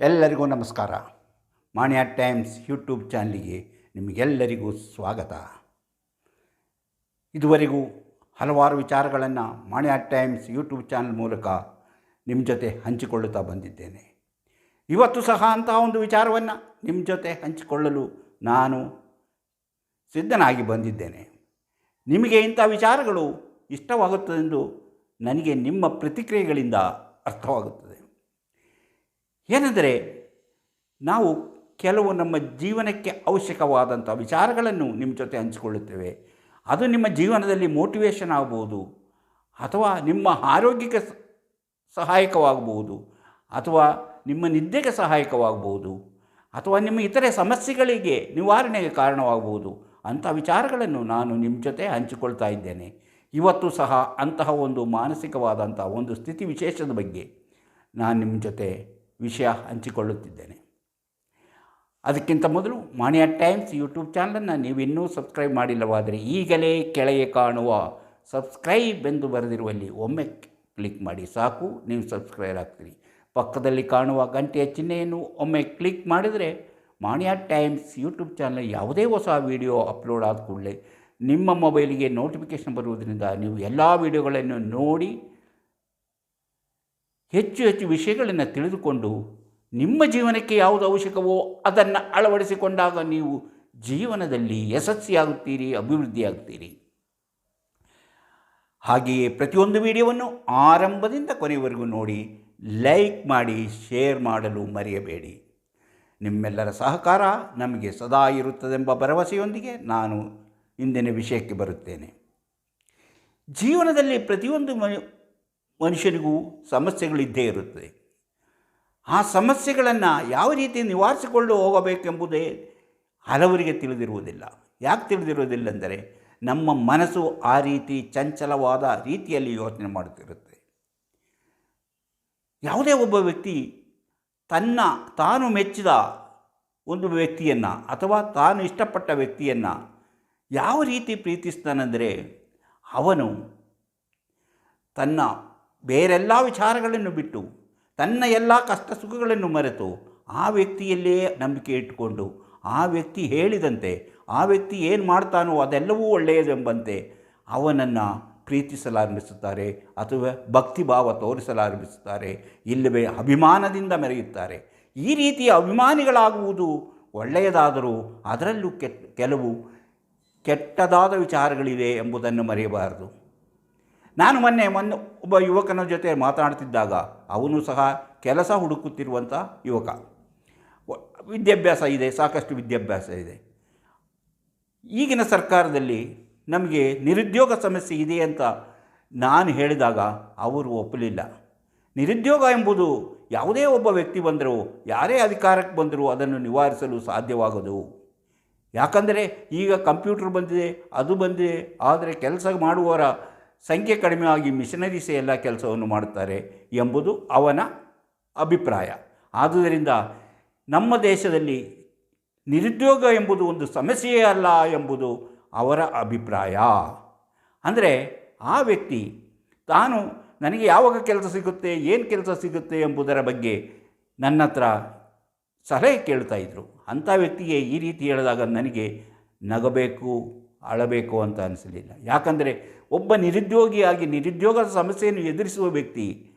ಎಲ್ಲರಿಗೂ ನಮಸ್ಕಾರ. ಮಾಣಿಯ times YouTube ಚಾನಲಿಗೆ ನಿಮಗೆಲ್ಲರಿಗೂ ಸ್ವಾಗತ. ಇದುವರೆಗೂ ಹಲವಾರು ವಿಚಾರಗಳನ್ನು ಮಾಣಿಯ ಟೈಮ್ಸ್ ಯೂಟ್ಯೂಬ್ ಚಾನಲ್ ಮೂಲಕ ನಿಮ್ಮ ಜೊತೆ ಹಂಚಿಕೊಳ್ಳುತ್ತಾ ಬಂದಿದ್ದೇನೆ. ಇವತ್ತು ಸಹ ಅಂತಹ ಒಂದು ವಿಚಾರವನ್ನು ನಿಮ್ಮ ಜೊತೆ ಹಂಚಿಕೊಳ್ಳಲು ನಾನು ಸಿದ್ಧನಾಗಿ ಬಂದಿದ್ದೇನೆ. ನಿಮಗೆ ಇಂಥ ವಿಚಾರಗಳು ಇಷ್ಟವಾಗುತ್ತದೆಂದು ನನಗೆ ನಿಮ್ಮ ಪ್ರತಿಕ್ರಿಯೆಗಳಿಂದ ಅರ್ಥವಾಗುತ್ತದೆ. ಏನೆಂದರೆ ನಾವು ಕೆಲವು ನಮ್ಮ ಜೀವನಕ್ಕೆ ಅವಶ್ಯಕವಾದಂಥ ವಿಚಾರಗಳನ್ನು ನಿಮ್ಮ ಜೊತೆ ಹಂಚಿಕೊಳ್ಳುತ್ತೇವೆ. ಅದು ನಿಮ್ಮ ಜೀವನದಲ್ಲಿ ಮೋಟಿವೇಶನ್ ಆಗ್ಬೋದು, ಅಥವಾ ನಿಮ್ಮ ಆರೋಗ್ಯಕ್ಕೆ ಸಹಾಯಕವಾಗಬಹುದು ಅಥವಾ ನಿಮ್ಮ ನಿದ್ದೆಗೆ ಸಹಾಯಕವಾಗಬಹುದು ಅಥವಾ ನಿಮ್ಮ ಇತರೆ ಸಮಸ್ಯೆಗಳಿಗೆ ನಿವಾರಣೆಗೆ ಕಾರಣವಾಗಬಹುದು ಅಂಥ ವಿಚಾರಗಳನ್ನು ನಾನು ನಿಮ್ಮ ಜೊತೆ ಹಂಚಿಕೊಳ್ತಾ ಇದ್ದೇನೆ. ಇವತ್ತು ಸಹ ಅಂತಹ ಒಂದು ಮಾನಸಿಕವಾದಂಥ ಒಂದು ಸ್ಥಿತಿ ವಿಶೇಷದ ಬಗ್ಗೆ ನಾನು ನಿಮ್ಮ ಜೊತೆ ವಿಷಯ ಹಂಚಿಕೊಳ್ಳುತ್ತಿದ್ದೇನೆ. ಅದಕ್ಕಿಂತ ಮೊದಲು ಮಾಣಿಯ ಟೈಮ್ಸ್ ಯೂಟ್ಯೂಬ್ ಚಾನಲನ್ನು ನೀವಿನ್ನೂ ಸಬ್ಸ್ಕ್ರೈಬ್ ಮಾಡಿಲ್ಲವಾದರೆ ಈಗಲೇ ಕೆಳಗೆ ಕಾಣುವ ಸಬ್ಸ್ಕ್ರೈಬ್ ಎಂದು ಬರೆದಿರುವಲ್ಲಿ ಒಮ್ಮೆ ಕ್ಲಿಕ್ ಮಾಡಿ ಸಾಕು, ನೀವು ಸಬ್ಸ್ಕ್ರೈಬ್ ಆಗ್ತೀರಿ. ಪಕ್ಕದಲ್ಲಿ ಕಾಣುವ ಗಂಟೆಯ ಚಿಹ್ನೆಯನ್ನು ಒಮ್ಮೆ ಕ್ಲಿಕ್ ಮಾಡಿದರೆ ಮಾಣಿಯ ಟೈಮ್ಸ್ ಯೂಟ್ಯೂಬ್ ಚಾನಲ್ ಯಾವುದೇ ಹೊಸ ವಿಡಿಯೋ ಅಪ್ಲೋಡ್ ಆದ ಕೂಡಲೇ ನಿಮ್ಮ ಮೊಬೈಲಿಗೆ ನೋಟಿಫಿಕೇಷನ್ ಬರುವುದರಿಂದ ನೀವು ಎಲ್ಲ ವಿಡಿಯೋಗಳನ್ನು ನೋಡಿ ಹೆಚ್ಚು ಹೆಚ್ಚು ವಿಷಯಗಳನ್ನು ತಿಳಿದುಕೊಂಡು ನಿಮ್ಮ ಜೀವನಕ್ಕೆ ಯಾವುದು ಅವಶ್ಯಕವೋ ಅದನ್ನು ಅಳವಡಿಸಿಕೊಂಡಾಗ ನೀವು ಜೀವನದಲ್ಲಿ ಯಶಸ್ವಿಯಾಗುತ್ತೀರಿ, ಅಭಿವೃದ್ಧಿಯಾಗುತ್ತೀರಿ. ಹಾಗೆಯೇ ಪ್ರತಿಯೊಂದು ವಿಡಿಯೋವನ್ನು ಆರಂಭದಿಂದ ಕೊನೆಯವರೆಗೂ ನೋಡಿ, ಲೈಕ್ ಮಾಡಿ, ಶೇರ್ ಮಾಡಲು ಮರೆಯಬೇಡಿ. ನಿಮ್ಮೆಲ್ಲರ ಸಹಕಾರ ನಮಗೆ ಸದಾ ಇರುತ್ತದೆಂಬ ಭರವಸೆಯೊಂದಿಗೆ ನಾನು ಇಂದಿನ ವಿಷಯಕ್ಕೆ ಬರುತ್ತೇನೆ. ಜೀವನದಲ್ಲಿ ಪ್ರತಿಯೊಂದು ಮನುಷ್ಯನಿಗೂ ಸಮಸ್ಯೆಗಳಿದ್ದೇ ಇರುತ್ತದೆ. ಆ ಸಮಸ್ಯೆಗಳನ್ನು ಯಾವ ರೀತಿ ನಿವಾರಿಸಿಕೊಂಡು ಹೋಗಬೇಕೆಂಬುದೇ ಹಲವರಿಗೆ ತಿಳಿದಿರುವುದಿಲ್ಲ. ಯಾಕೆ ತಿಳಿದಿರುವುದಿಲ್ಲ ಅಂದರೆ ನಮ್ಮ ಮನಸ್ಸು ಆ ರೀತಿ ಚಂಚಲವಾದ ರೀತಿಯಲ್ಲಿ ಯೋಚನೆ ಮಾಡುತ್ತಿರುತ್ತೆ. ಯಾವುದೇ ಒಬ್ಬ ವ್ಯಕ್ತಿ ತನ್ನ ತಾನು ಮೆಚ್ಚಿದ ಒಂದು ವ್ಯಕ್ತಿಯನ್ನು ಅಥವಾ ತಾನು ಇಷ್ಟಪಟ್ಟ ವ್ಯಕ್ತಿಯನ್ನು ಯಾವ ರೀತಿ ಪ್ರೀತಿಸ್ತಾನೆಂದರೆ ಅವನು ತನ್ನ ಬೇರೆಲ್ಲ ವಿಚಾರಗಳನ್ನು ಬಿಟ್ಟು ತನ್ನ ಎಲ್ಲ ಕಷ್ಟ ಸುಖಗಳನ್ನು ಮರೆತು ಆ ವ್ಯಕ್ತಿಯಲ್ಲೇ ನಂಬಿಕೆ ಇಟ್ಟುಕೊಂಡು ಆ ವ್ಯಕ್ತಿ ಹೇಳಿದಂತೆ ಆ ವ್ಯಕ್ತಿ ಏನು ಮಾಡ್ತಾನೋ ಅದೆಲ್ಲವೂ ಒಳ್ಳೆಯದೆಂಬಂತೆ ಅವನನ್ನು ಪ್ರೀತಿಸಲಾರಂಭಿಸುತ್ತಾರೆ ಅಥವಾ ಭಕ್ತಿಭಾವ ತೋರಿಸಲಾರಂಭಿಸುತ್ತಾರೆ, ಇಲ್ಲವೇ ಅಭಿಮಾನದಿಂದ ಮೆರೆಯುತ್ತಾರೆ. ಈ ರೀತಿಯ ಅಭಿಮಾನಿಗಳಾಗುವುದು ಒಳ್ಳೆಯದಾದರೂ ಅದರಲ್ಲೂ ಕೆಲವು ಕೆಟ್ಟದಾದ ವಿಚಾರಗಳಿವೆ ಎಂಬುದನ್ನು ಮರೆಯಬಾರದು. ನಾನು ಮೊನ್ನೆ ಮೊನ್ನೆ ಒಬ್ಬ ಯುವಕನ ಜೊತೆ ಮಾತನಾಡುತ್ತಿದ್ದಾಗ ಅವನು ಸಹ ಕೆಲಸ ಹುಡುಕುತ್ತಿರುವಂಥ ಯುವಕ. ವಿದ್ಯಾಭ್ಯಾಸ ಇದೆ, ಸಾಕಷ್ಟು ವಿದ್ಯಾಭ್ಯಾಸ ಇದೆ. ಈಗಿನ ಸರ್ಕಾರದಲ್ಲಿ ನಮಗೆ ನಿರುದ್ಯೋಗ ಸಮಸ್ಯೆ ಇದೆ ಅಂತ ನಾನು ಹೇಳಿದಾಗ ಅವರು ಒಪ್ಪಲಿಲ್ಲ. ನಿರುದ್ಯೋಗ ಎಂಬುದು ಯಾವುದೇ ಒಬ್ಬ ವ್ಯಕ್ತಿ ಬಂದರೂ, ಯಾರೇ ಅಧಿಕಾರಕ್ಕೆ ಬಂದರೂ ಅದನ್ನು ನಿವಾರಿಸಲು ಸಾಧ್ಯವಾಗದು. ಯಾಕಂದರೆ ಈಗ ಕಂಪ್ಯೂಟರ್ ಬಂದಿದೆ, ಅದು ಬಂದಿದೆ, ಆದರೆ ಕೆಲಸ ಮಾಡುವವರ ಸಂಖ್ಯೆ ಕಡಿಮೆ ಆಗಿ ಮಿಷನರೀಸೇ ಎಲ್ಲ ಕೆಲಸವನ್ನು ಮಾಡುತ್ತಾರೆ ಎಂಬುದು ಅವನ ಅಭಿಪ್ರಾಯ. ಆದುದರಿಂದ ನಮ್ಮ ದೇಶದಲ್ಲಿ ನಿರುದ್ಯೋಗ ಎಂಬುದು ಒಂದು ಸಮಸ್ಯೆಯೇ ಅಲ್ಲ ಎಂಬುದು ಅವರ ಅಭಿಪ್ರಾಯ. ಅಂದರೆ ಆ ವ್ಯಕ್ತಿ ತಾನು ನನಗೆ ಯಾವಾಗ ಕೆಲಸ ಸಿಗುತ್ತೆ, ಏನು ಕೆಲಸ ಸಿಗುತ್ತೆ ಎಂಬುದರ ಬಗ್ಗೆ ನನ್ನ ಹತ್ರ ಸಲಹೆ ಇದ್ದರು ಅಂಥ ವ್ಯಕ್ತಿಗೆ ಈ ರೀತಿ ಹೇಳಿದಾಗ ನನಗೆ ನಗಬೇಕು ಅಳಬೇಕು ಅಂತ ಅನಿಸಲಿಲ್ಲ. ಯಾಕಂದರೆ ಒಬ್ಬ ನಿರುದ್ಯೋಗಿಯಾಗಿ ನಿರುದ್ಯೋಗದ ಸಮಸ್ಯೆಯನ್ನು ಎದುರಿಸುವ ವ್ಯಕ್ತಿ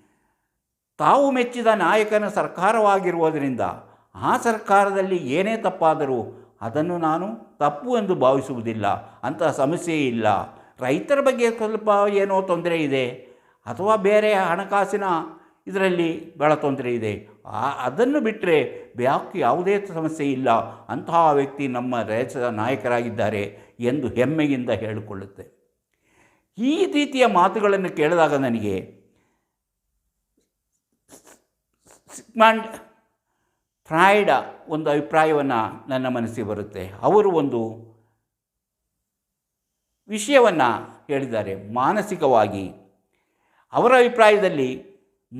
ತಾವು ಮೆಚ್ಚಿದ ನಾಯಕನ ಸರ್ಕಾರವಾಗಿರುವುದರಿಂದ ಆ ಸರ್ಕಾರದಲ್ಲಿ ಏನೇ ತಪ್ಪಾದರೂ ಅದನ್ನು ನಾನು ತಪ್ಪು ಎಂದು ಭಾವಿಸುವುದಿಲ್ಲ ಅಂತಹ ಸಮಸ್ಯೆ ಇಲ್ಲ. ರೈತರ ಬಗ್ಗೆ ಸ್ವಲ್ಪ ಏನೋ ತೊಂದರೆ ಇದೆ ಅಥವಾ ಬೇರೆ ಹಣಕಾಸಿನ ಇದರಲ್ಲಿ ಭಾಳ ತೊಂದರೆ ಇದೆ. ಅದನ್ನು ಬಿಟ್ಟರೆ ಬ್ಯಾಕ್ ಯಾವುದೇ ಸಮಸ್ಯೆ ಇಲ್ಲ. ಅಂತಹ ವ್ಯಕ್ತಿ ನಮ್ಮ ರಾಜ್ಯದ ನಾಯಕರಾಗಿದ್ದಾರೆ. ಎಂದು ಹೆಮ್ಮೆಯಿಂದ ಹೇಳಿಕೊಳ್ಳುತ್ತೆ. ಈ ರೀತಿಯ ಮಾತುಗಳನ್ನು ಕೇಳಿದಾಗ ನನಗೆ ಸಿಗ್ಮಾಂಡ್ ಫ್ರಾಯ್ಡ ಒಂದು ಅಭಿಪ್ರಾಯವನ್ನು ನನ್ನ ಮನಸ್ಸಿಗೆ ಬರುತ್ತೆ. ಅವರು ಒಂದು ವಿಷಯವನ್ನು ಹೇಳಿದ್ದಾರೆ. ಮಾನಸಿಕವಾಗಿ ಅವರ ಅಭಿಪ್ರಾಯದಲ್ಲಿ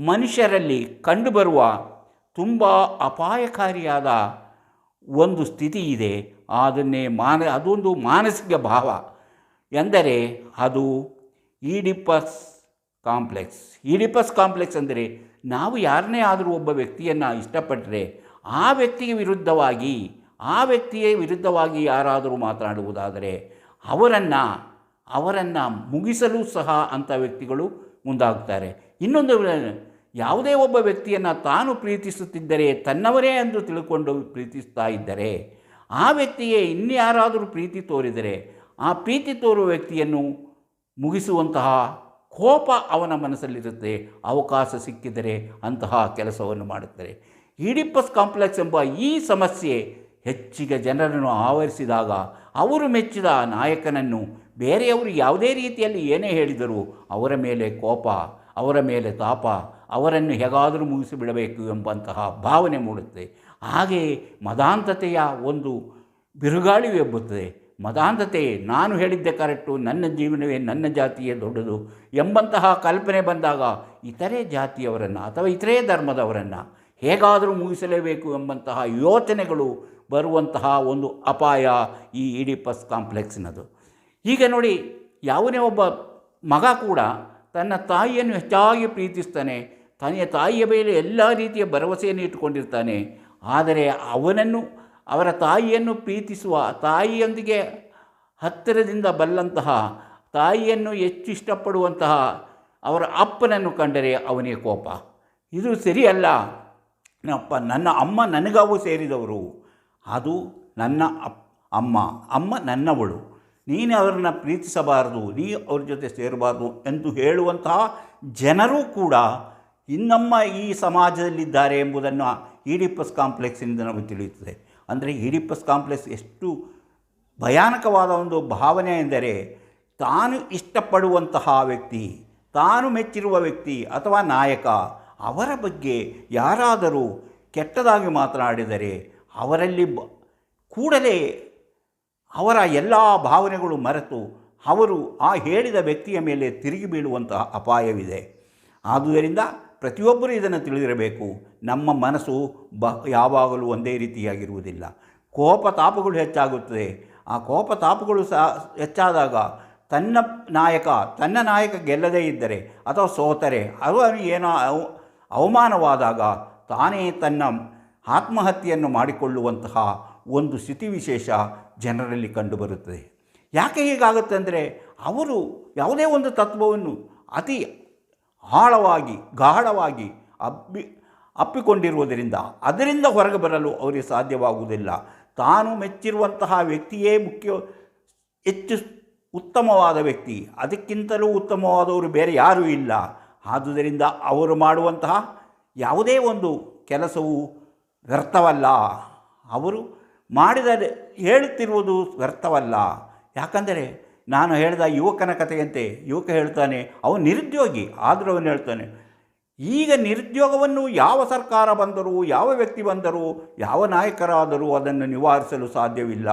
ಮನುಷ್ಯರಲ್ಲಿ ಕಂಡುಬರುವ ತುಂಬ ಅಪಾಯಕಾರಿಯಾದ ಒಂದು ಸ್ಥಿತಿ ಇದೆ, ಅದನ್ನೇ ಮಾನ, ಅದೊಂದು ಮಾನಸಿಕ ಭಾವ ಎಂದರೆ ಅದು ಈಡಿಪಸ್ ಕಾಂಪ್ಲೆಕ್ಸ್. ಈಡಿಪಸ್ ಕಾಂಪ್ಲೆಕ್ಸ್ ಅಂದರೆ ನಾವು ಯಾರನ್ನೇ ಆದರೂ ಒಬ್ಬ ವ್ಯಕ್ತಿಯನ್ನು ಇಷ್ಟಪಟ್ಟರೆ ಆ ವ್ಯಕ್ತಿಗೆ ವಿರುದ್ಧವಾಗಿ, ಆ ವ್ಯಕ್ತಿಯ ವಿರುದ್ಧವಾಗಿ ಯಾರಾದರೂ ಮಾತನಾಡುವುದಾದರೆ ಅವರನ್ನು ಅವರನ್ನು ಮುಗಿಸಲು ಸಹ ಅಂಥ ವ್ಯಕ್ತಿಗಳು ಮುಂದಾಗ್ತಾರೆ ಇನ್ನೊಂದು ಯಾವುದೇ ಒಬ್ಬ ವ್ಯಕ್ತಿಯನ್ನು ತಾನು ಪ್ರೀತಿಸುತ್ತಿದ್ದರೆ ತನ್ನವರೇ ಎಂದು ತಿಳ್ಕೊಂಡು ಪ್ರೀತಿಸ್ತಾ ಇದ್ದರೆ ಆ ವ್ಯಕ್ತಿಯೇ ಇನ್ಯಾರಾದರೂ ಪ್ರೀತಿ ತೋರಿದರೆ ಆ ಪ್ರೀತಿ ತೋರುವ ವ್ಯಕ್ತಿಯನ್ನು ಮುಗಿಸುವಂತಹ ಕೋಪ ಅವನ ಮನಸ್ಸಲ್ಲಿರುತ್ತೆ, ಅವಕಾಶ ಸಿಕ್ಕಿದರೆ ಅಂತಹ ಕೆಲಸವನ್ನು ಮಾಡುತ್ತಾರೆ. ಈಡಿಪಸ್ ಕಾಂಪ್ಲೆಕ್ಸ್ ಎಂಬ ಈ ಸಮಸ್ಯೆ ಹೆಚ್ಚಿಗೆ ಜನರನ್ನು ಆವರಿಸಿದಾಗ ಅವರು ಮೆಚ್ಚಿದ ನಾಯಕನನ್ನು ಬೇರೆಯವರು ಯಾವುದೇ ರೀತಿಯಲ್ಲಿ ಏನೇ ಹೇಳಿದರೂ ಅವರ ಮೇಲೆ ಕೋಪ ಅವರ ಮೇಲೆ ತಾಪ, ಅವರನ್ನು ಹೇಗಾದರೂ ಮುಗಿಸಿಬಿಡಬೇಕು ಎಂಬಂತಹ ಭಾವನೆ ಮೂಡುತ್ತೆ ಹಾಗೆಯೇ ಮದಾಂತತೆಯ ಒಂದು ಬಿರುಗಾಳಿ ಎಬ್ಬುತ್ತದೆ. ಮದಾಂಧತೆ ನಾನು ಹೇಳಿದ್ದೆ ಕರೆಕ್ಟು, ನನ್ನ ಜೀವನವೇ ನನ್ನ ಜಾತಿಯೇ ದೊಡ್ಡದು ಎಂಬಂತಹ ಕಲ್ಪನೆ ಬಂದಾಗ ಇತರೆ ಜಾತಿಯವರನ್ನು ಅಥವಾ ಇತರೆ ಧರ್ಮದವರನ್ನು ಹೇಗಾದರೂ ಮುಗಿಸಲೇಬೇಕು ಎಂಬಂತಹ ಯೋಚನೆಗಳು ಬರುವಂತಹ ಒಂದು ಅಪಾಯ ಈ ಇಡಿಪಸ್ ಕಾಂಪ್ಲೆಕ್ಸ್ನದು. ಈಗ ನೋಡಿ, ಯಾವುದೇ ಒಬ್ಬ ಮಗ ಕೂಡ ತನ್ನ ತಾಯಿಯನ್ನು ಹೆಚ್ಚಾಗಿ ಪ್ರೀತಿಸ್ತಾನೆ. ತನ್ನ ತಾಯಿಯ ಮೇಲೆ ಎಲ್ಲ ರೀತಿಯ ಭರವಸೆಯನ್ನು ಇಟ್ಟುಕೊಂಡಿರ್ತಾನೆ. ಆದರೆ ಅವನನ್ನು, ಅವರ ತಾಯಿಯನ್ನು ಪ್ರೀತಿಸುವ, ತಾಯಿಯೊಂದಿಗೆ ಹತ್ತಿರದಿಂದ ಬಲ್ಲಂತಹ, ತಾಯಿಯನ್ನು ಹೆಚ್ಚು ಇಷ್ಟಪಡುವಂತಹ ಅವರ ಅಪ್ಪನನ್ನು ಕಂಡರೆ ಅವನೇ ಕೋಪ. ಇದು ಸರಿಯಲ್ಲ. ನಪ್ಪ, ನನ್ನ ಅಮ್ಮ ನನಗಾವು ಸೇರಿದವರು. ಅದು ನನ್ನ ಅಪ್, ಅಮ್ಮ ಅಮ್ಮ ನನ್ನವಳು. ನೀನು ಅವರನ್ನು ಪ್ರೀತಿಸಬಾರದು, ನೀ ಅವ್ರ ಜೊತೆ ಸೇರಬಾರ್ದು ಎಂದು ಹೇಳುವಂತಹ ಜನರೂ ಕೂಡ ಇನ್ನಮ್ಮ ಈ ಸಮಾಜದಲ್ಲಿದ್ದಾರೆ ಎಂಬುದನ್ನು ಈಡಿಪಸ್ ಕಾಂಪ್ಲೆಕ್ಸ್ನಿಂದ ನಮಗೆ ತಿಳಿಯುತ್ತದೆ. ಅಂದರೆ ಈಡಿಪಸ್ ಕಾಂಪ್ಲೆಕ್ಸ್ ಎಷ್ಟು ಭಯಾನಕವಾದ ಒಂದು ಭಾವನೆ ಎಂದರೆ ತಾನು ಇಷ್ಟಪಡುವಂತಹ ವ್ಯಕ್ತಿ, ತಾನು ಮೆಚ್ಚಿರುವ ವ್ಯಕ್ತಿ ಅಥವಾ ನಾಯಕ ಅವರ ಬಗ್ಗೆ ಯಾರಾದರೂ ಕೆಟ್ಟದಾಗಿ ಮಾತನಾಡಿದರೆ ಅವರಲ್ಲಿ ಕೂಡಲೇ ಅವರ ಎಲ್ಲ ಭಾವನೆಗಳು ಮರೆತು ಅವರು ಆ ಹೇಳಿದ ವ್ಯಕ್ತಿಯ ಮೇಲೆ ತಿರುಗಿ ಬೀಳುವಂತಹ ಅಪಾಯವಿದೆ. ಆದುದರಿಂದ ಪ್ರತಿಯೊಬ್ಬರೂ ಇದನ್ನು ತಿಳಿದಿರಬೇಕು. ನಮ್ಮ ಮನಸ್ಸು ಬ ಯಾವಾಗಲೂ ಒಂದೇ ರೀತಿಯಾಗಿರುವುದಿಲ್ಲ. ಕೋಪ ತಾಪಗಳು ಹೆಚ್ಚಾಗುತ್ತದೆ. ಆ ಕೋಪ ತಾಪಗಳು ಸಹ ಹೆಚ್ಚಾದಾಗ ತನ್ನ ನಾಯಕ ತನ್ನ ನಾಯಕ ಗೆಲ್ಲದೇ ಇದ್ದರೆ ಅಥವಾ ಸೋತರೆ ಅದು ಏನೋ ಅವ ಅವಮಾನವಾದಾಗ ತಾನೇ ತನ್ನ ಆತ್ಮಹತ್ಯೆಯನ್ನು ಮಾಡಿಕೊಳ್ಳುವಂತಹ ಒಂದು ಸ್ಥಿತಿವಿಶೇಷ ಜನರಲ್ಲಿ ಕಂಡುಬರುತ್ತದೆ. ಯಾಕೆ ಹೀಗಾಗುತ್ತೆ ಅಂದರೆ ಅವರು ಯಾವುದೇ ಒಂದು ತತ್ವವನ್ನು ಅತಿ ಆಳವಾಗಿ, ಗಾಢವಾಗಿ ಅಬ್ಬಿ, ಅಪ್ಪಿಕೊಂಡಿರುವುದರಿಂದ ಅದರಿಂದ ಹೊರಗೆ ಬರಲು ಅವರಿಗೆ ಸಾಧ್ಯವಾಗುವುದಿಲ್ಲ. ತಾನು ಮೆಚ್ಚಿರುವಂತಹ ವ್ಯಕ್ತಿಯೇ ಮುಖ್ಯ, ಹೆಚ್ಚು ಉತ್ತಮವಾದ ವ್ಯಕ್ತಿ. ಅದಕ್ಕಿಂತಲೂ ಉತ್ತಮವಾದವರು ಬೇರೆ ಯಾರೂ ಇಲ್ಲ. ಆದುದರಿಂದ ಅವರು ಮಾಡುವಂತಹ ಯಾವುದೇ ಒಂದು ಕೆಲಸವು ವ್ಯರ್ಥವಲ್ಲ. ಅವರು ಮಾಡಿದ ಹೇಳುತ್ತಿರುವುದು ವ್ಯರ್ಥವಲ್ಲ. ಯಾಕಂದರೆ ನಾನು ಹೇಳಿದ ಯುವಕನ ಕಥೆಯಂತೆ ಯುವಕ ಹೇಳ್ತಾನೆ, ಅವನು ನಿರುದ್ಯೋಗಿ ಆದರೂ ಅವನು ಹೇಳ್ತಾನೆ, ಈಗ ನಿರುದ್ಯೋಗವನ್ನು ಯಾವ ಸರ್ಕಾರ ಬಂದರೂ, ಯಾವ ವ್ಯಕ್ತಿ ಬಂದರೂ, ಯಾವ ನಾಯಕರಾದರೂ ಅದನ್ನು ನಿವಾರಿಸಲು ಸಾಧ್ಯವಿಲ್ಲ.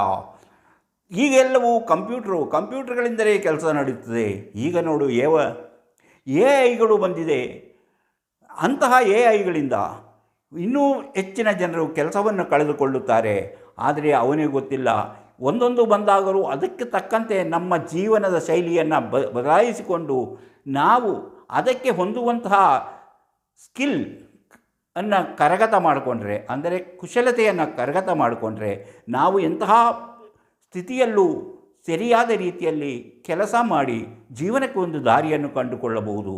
ಈಗೆಲ್ಲವೂ ಕಂಪ್ಯೂಟ್ರು, ಕಂಪ್ಯೂಟರ್ಗಳಿಂದಲೇ ಕೆಲಸ ನಡೆಯುತ್ತದೆ. ಈಗ ನೋಡು, ಏವ, ಎ ಐಗಳು ಬಂದಿದೆ. ಅಂತಹ ಎ ಐಗಳಿಂದ ಇನ್ನೂ ಹೆಚ್ಚಿನ ಜನರು ಕೆಲಸವನ್ನು ಕಳೆದುಕೊಳ್ಳುತ್ತಾರೆ. ಆದರೆ ಅವನಿಗೆ ಗೊತ್ತಿಲ್ಲ. ಒಂದೊಂದು ಬಂದಾಗಲೂ ಅದಕ್ಕೆ ತಕ್ಕಂತೆ ನಮ್ಮ ಜೀವನದ ಶೈಲಿಯನ್ನು ಬ, ಬದಲಾಯಿಸಿಕೊಂಡು ನಾವು ಅದಕ್ಕೆ ಹೊಂದುವಂತಹ ಸ್ಕಿಲ್ ಅನ್ನು ಕರಗತ ಮಾಡಿಕೊಂಡ್ರೆ, ಅಂದರೆ ಕುಶಲತೆಯನ್ನು ಕರಗತ ಮಾಡಿಕೊಂಡ್ರೆ, ನಾವು ಎಂತಹ ಸ್ಥಿತಿಯಲ್ಲೂ ಸರಿಯಾದ ರೀತಿಯಲ್ಲಿ ಕೆಲಸ ಮಾಡಿ ಜೀವನಕ್ಕೆ ಒಂದು ದಾರಿಯನ್ನು ಕಂಡುಕೊಳ್ಳಬಹುದು.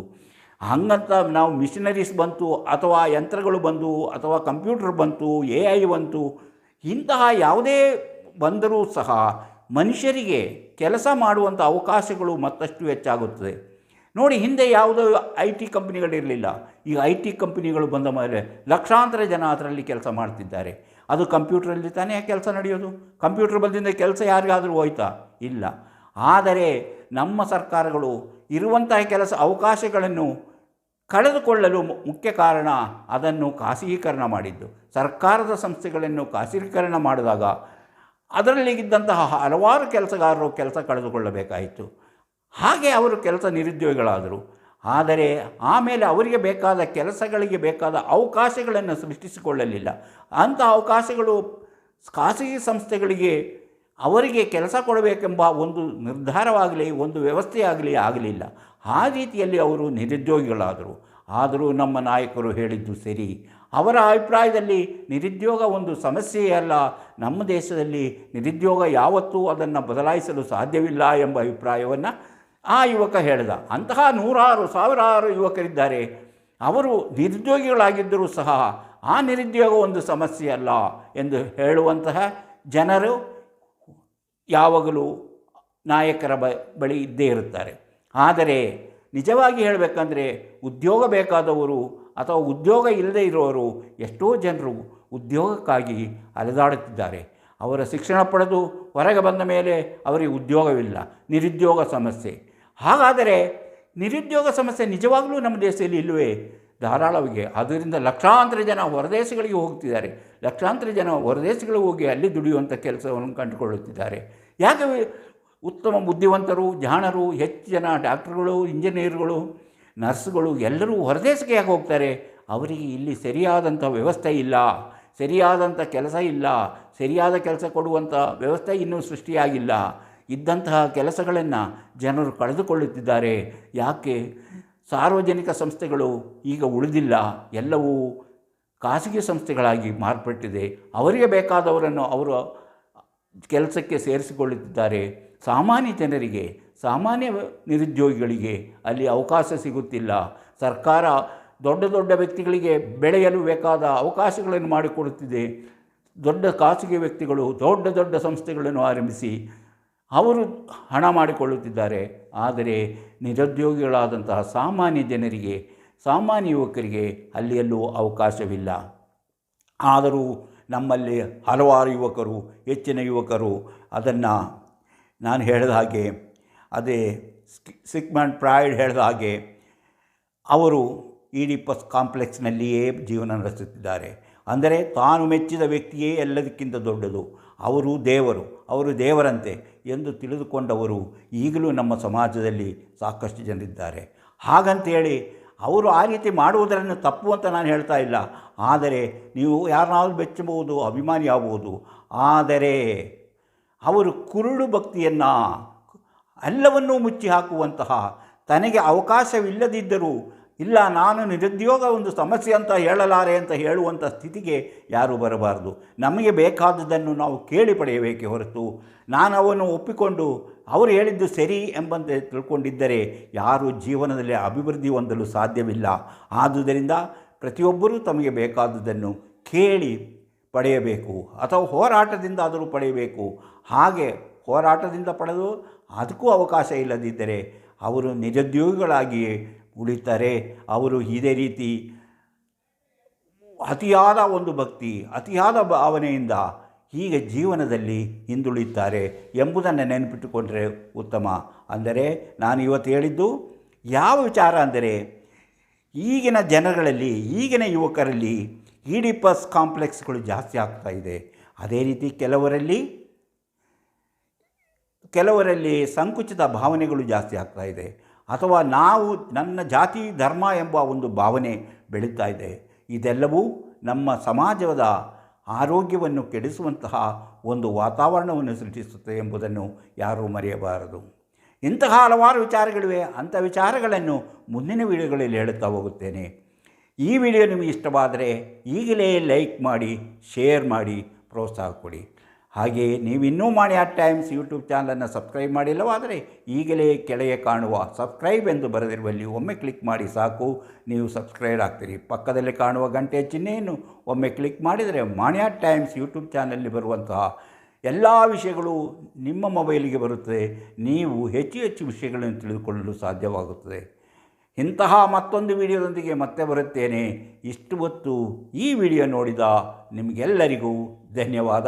ಹಂಗಂತ ನಾವು ಮಿಷನರೀಸ್ ಬಂತು ಅಥವಾ ಯಂತ್ರಗಳು ಬಂತು ಅಥವಾ ಕಂಪ್ಯೂಟರ್ ಬಂತು, ಎ ಐ ಬಂತು ಇಂತಹ ಯಾವುದೇ ಬಂದರೂ ಸಹ ಮನುಷ್ಯರಿಗೆ ಕೆಲಸ ಮಾಡುವಂಥ ಅವಕಾಶಗಳು ಮತ್ತಷ್ಟು ಹೆಚ್ಚಾಗುತ್ತದೆ. ನೋಡಿ, ಹಿಂದೆ ಯಾವುದೋ ಐ ಟಿ ಕಂಪ್ನಿಗಳಿರಲಿಲ್ಲ. ಈಗ ಐ ಟಿ ಕಂಪ್ನಿಗಳು ಬಂದ ಮೇಲೆ ಲಕ್ಷಾಂತರ ಜನ ಅದರಲ್ಲಿ ಕೆಲಸ ಮಾಡ್ತಿದ್ದಾರೆ. ಅದು ಕಂಪ್ಯೂಟ್ರಲ್ಲಿ ತಾನೇ ಕೆಲಸ ನಡೆಯೋದು? ಕಂಪ್ಯೂಟರ್ ಬಂದಿಂದ ಕೆಲಸ ಯಾರಿಗಾದರೂ ಹೋಯ್ತಾ? ಇಲ್ಲ. ಆದರೆ ನಮ್ಮ ಸರ್ಕಾರಗಳು ಇರುವಂತಹ ಕೆಲಸ ಅವಕಾಶಗಳನ್ನು ಕಳೆದುಕೊಳ್ಳಲು ಮುಖ್ಯ ಕಾರಣ ಅದನ್ನು ಖಾಸಗೀಕರಣ ಮಾಡಿದ್ದು. ಸರ್ಕಾರದ ಸಂಸ್ಥೆಗಳನ್ನು ಖಾಸಗೀಕರಣ ಮಾಡಿದಾಗ ಅದರಲ್ಲಿ ಇದ್ದಂತಹ ಹಲವಾರು ಕೆಲಸಗಾರರು ಕೆಲಸ ಕಳೆದುಕೊಳ್ಳಬೇಕಾಯಿತು. ಹಾಗೆ ಅವರು ಕೆಲಸ ನಿರುದ್ಯೋಗಿಗಳಾದರು. ಆದರೆ ಆಮೇಲೆ ಅವರಿಗೆ ಬೇಕಾದ ಕೆಲಸಗಳಿಗೆ ಬೇಕಾದ ಅವಕಾಶಗಳನ್ನು ಸೃಷ್ಟಿಸಿಕೊಳ್ಳಲಿಲ್ಲ. ಅಂಥ ಅವಕಾಶಗಳು ಖಾಸಗಿ ಸಂಸ್ಥೆಗಳಿಗೆ ಅವರಿಗೆ ಕೆಲಸ ಕೊಡಬೇಕೆಂಬ ಒಂದು ನಿರ್ಧಾರವಾಗಲಿ, ಒಂದು ವ್ಯವಸ್ಥೆಯಾಗಲಿ ಆಗಲಿಲ್ಲ. ಆ ರೀತಿಯಲ್ಲಿ ಅವರು ನಿರುದ್ಯೋಗಿಗಳಾದರು. ಆದರೂ ನಮ್ಮ ನಾಯಕರು ಹೇಳಿದ್ದು ಸರಿ. ಅವರ ಅಭಿಪ್ರಾಯದಲ್ಲಿ ನಿರುದ್ಯೋಗ ಒಂದು ಸಮಸ್ಯೆಯಲ್ಲ ನಮ್ಮ ದೇಶದಲ್ಲಿ ನಿರುದ್ಯೋಗ ಯಾವತ್ತೂ ಅದನ್ನು ಬದಲಾಯಿಸಲು ಸಾಧ್ಯವಿಲ್ಲ ಎಂಬ ಅಭಿಪ್ರಾಯವನ್ನು ಆ ಯುವಕ ಹೇಳಿದ. ಅಂತಹ ನೂರಾರು, ಸಾವಿರಾರು ಯುವಕರಿದ್ದಾರೆ. ಅವರು ನಿರುದ್ಯೋಗಿಗಳಾಗಿದ್ದರೂ ಸಹ ಆ ನಿರುದ್ಯೋಗ ಒಂದು ಸಮಸ್ಯೆ ಅಲ್ಲ ಎಂದು ಹೇಳುವಂತಹ ಜನರು ಯಾವಾಗಲೂ ನಾಯಕರ ಬ, ಬಳಿ ಇದ್ದೇ ಇರುತ್ತಾರೆ. ಆದರೆ ನಿಜವಾಗಿ ಹೇಳಬೇಕಂದ್ರೆ ಉದ್ಯೋಗ ಬೇಕಾದವರು ಅಥವಾ ಉದ್ಯೋಗ ಇಲ್ಲದೇ ಇರೋರು ಎಷ್ಟೋ ಜನರು ಉದ್ಯೋಗಕ್ಕಾಗಿ ಅಲೆದಾಡುತ್ತಿದ್ದಾರೆ. ಅವರ ಶಿಕ್ಷಣ ಪಡೆದು ಹೊರಗೆ ಬಂದ ಮೇಲೆ ಅವರಿಗೆ ಉದ್ಯೋಗವಿಲ್ಲ, ನಿರುದ್ಯೋಗ ಸಮಸ್ಯೆ. ಹಾಗಾದರೆ ನಿರುದ್ಯೋಗ ಸಮಸ್ಯೆ ನಿಜವಾಗಲೂ ನಮ್ಮ ದೇಶದಲ್ಲಿ ಇಲ್ಲವೇ? ಧಾರಾಳವಿಗೆ. ಅದರಿಂದ ಲಕ್ಷಾಂತರ ಜನ ಹೊರದೇಶಗಳಿಗೆ ಹೋಗ್ತಿದ್ದಾರೆ. ಲಕ್ಷಾಂತರ ಜನ ಹೊರದೇಶಗಳಿಗೆ ಹೋಗಿ ಅಲ್ಲಿ ದುಡಿಯುವಂಥ ಕೆಲಸವನ್ನು ಕಂಡುಕೊಳ್ಳುತ್ತಿದ್ದಾರೆ. ಯಾಕೆ ಉತ್ತಮ ಬುದ್ಧಿವಂತರು ಜಾಣರು ಹೆಚ್ಚು ಜನ ಡಾಕ್ಟ್ರುಗಳು, ಇಂಜಿನಿಯರ್ಗಳು, ನರ್ಸ್ಗಳು ಎಲ್ಲರೂ ಹೊರದೇಶಕ್ಕೆ ಯಾಕೆ ಹೋಗ್ತಾರೆ? ಅವರಿಗೆ ಇಲ್ಲಿ ಸರಿಯಾದಂಥ ವ್ಯವಸ್ಥೆ ಇಲ್ಲ, ಸರಿಯಾದಂಥ ಕೆಲಸ ಇಲ್ಲ, ಸರಿಯಾದ ಕೆಲಸ ಕೊಡುವಂಥ ವ್ಯವಸ್ಥೆ ಇನ್ನೂ ಸೃಷ್ಟಿಯಾಗಿಲ್ಲ. ಇದ್ದಂತಹ ಕೆಲಸಗಳನ್ನು ಜನರು ಕಳೆದುಕೊಳ್ಳುತ್ತಿದ್ದಾರೆ. ಯಾಕೆ? ಸಾರ್ವಜನಿಕ ಸಂಸ್ಥೆಗಳು ಈಗ ಉಳಿದಿಲ್ಲ. ಎಲ್ಲವೂ ಖಾಸಗಿ ಸಂಸ್ಥೆಗಳಾಗಿ ಮಾರ್ಪಟ್ಟಿದೆ. ಅವರಿಗೆ ಬೇಕಾದವರನ್ನು ಅವರು ಕೆಲಸಕ್ಕೆ ಸೇರಿಸಿಕೊಳ್ಳುತ್ತಿದ್ದಾರೆ. ಸಾಮಾನ್ಯ ಜನರಿಗೆ, ಸಾಮಾನ್ಯ ನಿರುದ್ಯೋಗಿಗಳಿಗೆ ಅಲ್ಲಿ ಅವಕಾಶ ಸಿಗುತ್ತಿಲ್ಲ. ಸರ್ಕಾರ ದೊಡ್ಡ ದೊಡ್ಡ ವ್ಯಕ್ತಿಗಳಿಗೆ ಬೆಳೆಯಲು ಬೇಕಾದ ಅವಕಾಶಗಳನ್ನು ಮಾಡಿಕೊಡುತ್ತಿದೆ. ದೊಡ್ಡ ಖಾಸಗಿ ವ್ಯಕ್ತಿಗಳು, ದೊಡ್ಡ ದೊಡ್ಡ ಸಂಸ್ಥೆಗಳನ್ನು ಆರಂಭಿಸಿ ಅವರು ಹಣ ಮಾಡಿಕೊಳ್ಳುತ್ತಿದ್ದಾರೆ. ಆದರೆ ನಿರುದ್ಯೋಗಿಗಳಾದಂತಹ ಸಾಮಾನ್ಯ ಜನರಿಗೆ, ಸಾಮಾನ್ಯ ಯುವಕರಿಗೆ ಅಲ್ಲಿಯಲ್ಲೂ ಅವಕಾಶವಿಲ್ಲ. ಆದರೂ ನಮ್ಮಲ್ಲಿ ಹಲವಾರು ಯುವಕರು, ಹೆಚ್ಚಿನ ಯುವಕರು ಅದನ್ನು ನಾನು ಹೇಳಿದ ಹಾಗೆ, ಅದೇ ಸಿಗ್ಮಂಡ್ ಪ್ರಾಯ್ಡ್ ಹೇಳಿದ ಹಾಗೆ ಅವರು ಈಡಿಪಸ್ ಕಾಂಪ್ಲೆಕ್ಸ್ನಲ್ಲಿಯೇ ಜೀವನ ನಡೆಸುತ್ತಿದ್ದಾರೆ. ಅಂದರೆ ತಾನು ಮೆಚ್ಚಿದ ವ್ಯಕ್ತಿಯೇ ಎಲ್ಲದಕ್ಕಿಂತ ದೊಡ್ಡದು. ಅವರು ದೇವರು, ಅವರು ದೇವರಂತೆ ಎಂದು ತಿಳಿದುಕೊಂಡವರು ಈಗಲೂ ನಮ್ಮ ಸಮಾಜದಲ್ಲಿ ಸಾಕಷ್ಟು ಜನರಿದ್ದಾರೆ. ಹಾಗಂತೇಳಿ ಅವರು ಆ ರೀತಿ ಮಾಡುವುದರನ್ನು ತಪ್ಪು ಅಂತ ನಾನು ಹೇಳ್ತಾ ಇಲ್ಲ. ಆದರೆ ನೀವು ಯಾರನ್ನಾದರೂ ಬೆಚ್ಚಬಹುದು ಅಭಿಮಾನಿ ಆಗ್ಬೋದು ಆದರೆ ಅವರು ಕುರುಡು ಭಕ್ತಿಯನ್ನು ಎಲ್ಲವನ್ನೂ ಮುಚ್ಚಿ ಹಾಕುವಂತಹ ತನಗೆ ಅವಕಾಶವಿಲ್ಲದಿದ್ದರೂ ಇಲ್ಲ, ನಾನು ನಿರುದ್ಯೋಗ ಒಂದು ಸಮಸ್ಯೆ ಅಂತ ಹೇಳಲಾರೆ ಅಂತ ಹೇಳುವಂಥ ಸ್ಥಿತಿಗೆ ಯಾರೂ ಬರಬಾರದು. ನಮಗೆ ಬೇಕಾದದ್ದನ್ನು ನಾವು ಕೇಳಿ ಪಡೆಯಬೇಕೆ ಹೊರತು, ನಾನು ಅವನ್ನು ಒಪ್ಪಿಕೊಂಡು ಅವರು ಹೇಳಿದ್ದು ಸರಿ ಎಂಬಂತೆ ತಿಳ್ಕೊಂಡಿದ್ದರೆ ಯಾರೂ ಜೀವನದಲ್ಲಿ ಅಭಿವೃದ್ಧಿ ಹೊಂದಲು ಸಾಧ್ಯವಿಲ್ಲ. ಆದುದರಿಂದ ಪ್ರತಿಯೊಬ್ಬರೂ ತಮಗೆ ಬೇಕಾದದ್ದನ್ನು ಕೇಳಿ ಪಡೆಯಬೇಕು, ಅಥವಾ ಹೋರಾಟದಿಂದ ಆದರೂ ಪಡೆಯಬೇಕು. ಹಾಗೆ ಹೋರಾಟದಿಂದ ಪಡೆದು ಅದಕ್ಕೂ ಅವಕಾಶ ಇಲ್ಲದಿದ್ದರೆ ಅವರು ನಿರುದ್ಯೋಗಿಗಳಾಗಿಯೇ ಉಳಿತಾರೆ. ಅವರು ಇದೇ ರೀತಿ ಅತಿಯಾದ ಒಂದು ಭಕ್ತಿ, ಅತಿಯಾದ ಭಾವನೆಯಿಂದ ಹೀಗೆ ಜೀವನದಲ್ಲಿ ಹಿಂದುಳಿತಾರೆ ಎಂಬುದನ್ನು ನೆನಪಿಟ್ಟುಕೊಂಡರೆ ಉತ್ತಮ. ಅಂದರೆ ನಾನು ಇವತ್ತು ಹೇಳಿದ್ದು ಯಾವ ವಿಚಾರ ಅಂದರೆ ಈಗಿನ ಜನಗಳಲ್ಲಿ, ಈಗಿನ ಯುವಕರಲ್ಲಿ ಈಡಿಪಸ್ ಕಾಂಪ್ಲೆಕ್ಸ್ಗಳು ಜಾಸ್ತಿ ಆಗ್ತಾ ಇದೆ. ಅದೇ ರೀತಿ ಕೆಲವರಲ್ಲಿ ಕೆಲವರಲ್ಲಿ ಸಂಕುಚಿತ ಭಾವನೆಗಳು ಜಾಸ್ತಿ ಆಗ್ತಾ ಇದೆ. ಅಥವಾ ನಾವು ನನ್ನ ಜಾತಿ, ಧರ್ಮ ಎಂಬ ಒಂದು ಭಾವನೆ ಬೆಳೀತಾ ಇದೆ. ಇದೆಲ್ಲವೂ ನಮ್ಮ ಸಮಾಜದ ಆರೋಗ್ಯವನ್ನು ಕೆಡಿಸುವಂತಹ ಒಂದು ವಾತಾವರಣವನ್ನು ಸೃಷ್ಟಿಸುತ್ತದೆ ಎಂಬುದನ್ನು ಯಾರೂ ಮರೆಯಬಾರದು. ಇಂತಹ ಹಲವಾರು ವಿಚಾರಗಳಿವೆ. ಅಂಥ ವಿಚಾರಗಳನ್ನು ಮುಂದಿನ ವಿಡಿಯೋಗಳಲ್ಲಿ ಹೇಳುತ್ತಾ ಹೋಗುತ್ತೇನೆ. ಈ ವಿಡಿಯೋ ನಿಮಗೆ ಇಷ್ಟವಾದರೆ ಈಗಲೇ ಲೈಕ್ ಮಾಡಿ, ಶೇರ್ ಮಾಡಿ, ಪ್ರೋತ್ಸಾಹ ಕೊಡಿ. ಹಾಗೆಯೇ ನೀವು ಇನ್ನೂ ಮಾಡಿ ಅಟ್ ಟೈಮ್ಸ್ ಯೂಟ್ಯೂಬ್ ಚಾನಲನ್ನು ಸಬ್ಸ್ಕ್ರೈಬ್ ಮಾಡಿಲ್ಲವಾದರೆ ಈಗಲೇ ಕೆಳಗೆ ಕಾಣುವ ಸಬ್ಸ್ಕ್ರೈಬ್ ಎಂದು ಬರೆದಿರುವಲ್ಲಿ ಒಮ್ಮೆ ಕ್ಲಿಕ್ ಮಾಡಿ ಸಾಕು. ನೀವು ಸಬ್ಸ್ಕ್ರೈಬ್ ಆಗ್ತೀರಿ. ಪಕ್ಕದಲ್ಲಿ ಕಾಣುವ ಗಂಟೆಯ ಚಿಹ್ನೆಯನ್ನು ಒಮ್ಮೆ ಕ್ಲಿಕ್ ಮಾಡಿದರೆ ಮಾಣಿಯಾ ಟೈಮ್ಸ್ ಯೂಟ್ಯೂಬ್ ಚಾನಲಲ್ಲಿ ಬರುವಂತಹ ಎಲ್ಲ ವಿಷಯಗಳು ನಿಮ್ಮ ಮೊಬೈಲಿಗೆ ಬರುತ್ತದೆ. ನೀವು ಹೆಚ್ಚು ಹೆಚ್ಚು ವಿಷಯಗಳನ್ನು ತಿಳಿದುಕೊಳ್ಳಲು ಸಾಧ್ಯವಾಗುತ್ತದೆ. ಇಂತಹ ಮತ್ತೊಂದು ವಿಡಿಯೋದೊಂದಿಗೆ ಮತ್ತೆ ಬರುತ್ತೇನೆ. ಇಷ್ಟು ಹೊತ್ತು ಈ ವಿಡಿಯೋ ನೋಡಿದ ನಿಮಗೆಲ್ಲರಿಗೂ ಧನ್ಯವಾದ.